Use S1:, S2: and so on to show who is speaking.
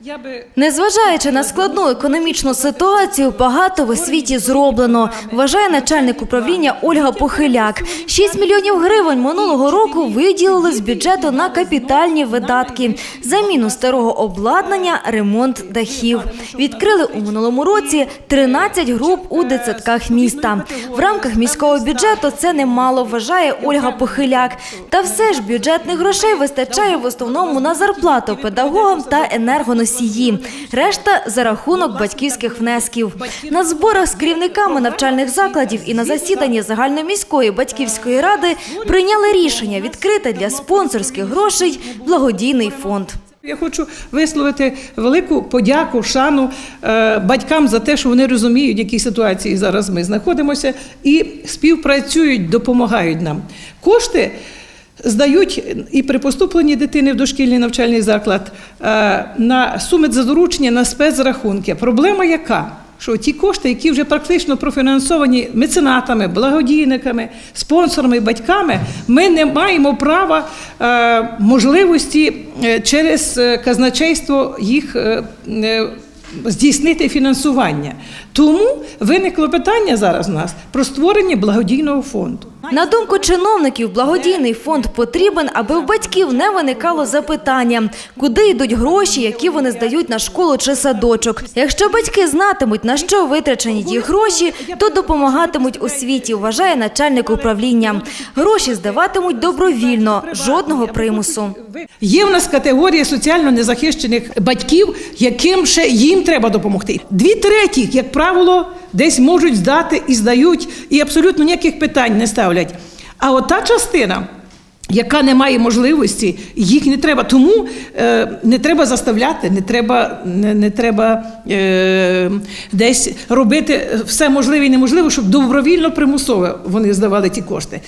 S1: Я би
S2: Незважаючи на складну економічну ситуацію, багато в освіті зроблено, вважає начальник управління Ольга Похиляк. 6 мільйонів гривень минулого року виділили з бюджету на капітальні видатки, заміну старого обладнання, ремонт дахів. Відкрили у минулому році 13 груп у дитсадках міста. В рамках міського бюджету це немало, вважає Ольга Похиляк. Та все ж бюджетних грошей вистачає в основному на зарплату педагогам та енергоносії. Решта за рахунок батьківських внесків. На зборах з керівниками навчальних закладів і на засіданні загальноміської батьківської ради прийняли рішення відкрити для спонсорських грошей благодійний фонд.
S1: я хочу висловити велику подяку, шану е, батькам за те, що вони розуміють, в якій ситуації зараз ми знаходимося, і співпрацюють, допомагають нам. Кошти здають і при поступленні дитини в дошкільний навчальний заклад е, на суми за доручення на спецрахунки. Проблема яка? Що ті кошти, які вже практично профінансовані меценатами, благодійниками, спонсорами, батьками, ми не маємо права е, можливості е, через казначейство їх здійснити фінансування. Тому виникло питання зараз у нас про створення благодійного фонду.
S2: На думку чиновників, благодійний фонд потрібен, аби в батьків не виникало запитання, куди йдуть гроші, які вони здають на школу чи садочок. Якщо батьки знатимуть, на що витрачені ті гроші, то допомагатимуть освіті, вважає начальник управління. Гроші здаватимуть добровільно, жодного примусу.
S1: Є в нас категорія соціально незахищених батьків, яким ще їм треба допомогти. Дві треті, як правило, десь можуть здати і здають, і абсолютно ніяких питань не ставлять. А от та частина. Яка не має можливості, їх не треба. Тому е, не треба заставляти, не треба, не, не треба е, десь робити все можливе і неможливе, щоб добровільно примусово вони здавали ті кошти.